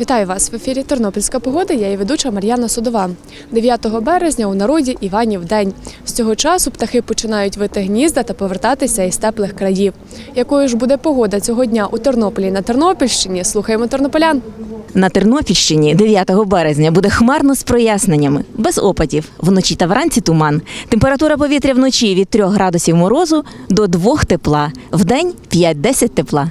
Вітаю вас в ефірі Тернопільська погода. Я її ведуча Мар'яна Судова. 9 березня у народі Іванів день. З цього часу птахи починають вити гнізда та повертатися із теплих країв. Якою ж буде погода цього дня у Тернополі на Тернопільщині? Слухаємо тернополян. На Тернопільщині 9 березня буде хмарно з проясненнями, без опадів. Вночі та вранці туман. Температура повітря вночі від 3 градусів морозу до 2 тепла. Вдень 5-10 тепла.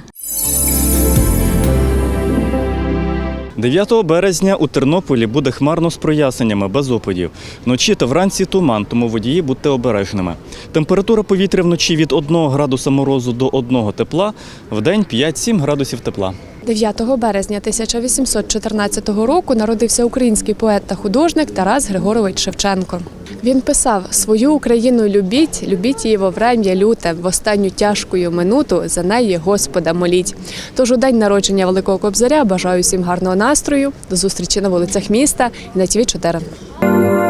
9 березня у Тернополі буде хмарно з проясненнями, без опадів. Вночі та вранці туман, тому водії будьте обережними. Температура повітря вночі від 1 градуса морозу до 1 тепла, в день 5-7 градусів тепла. 9 березня 1814 року народився український поет та художник Тарас Григорович Шевченко. Він писав: свою Україну любіть, любіть її во врем'я люте, в останню тяжкою минуту за неї Господа моліть. Тож у день народження Великого Кобзаря бажаю всім гарного настрою, до зустрічі на вулицях міста і на ТВ 4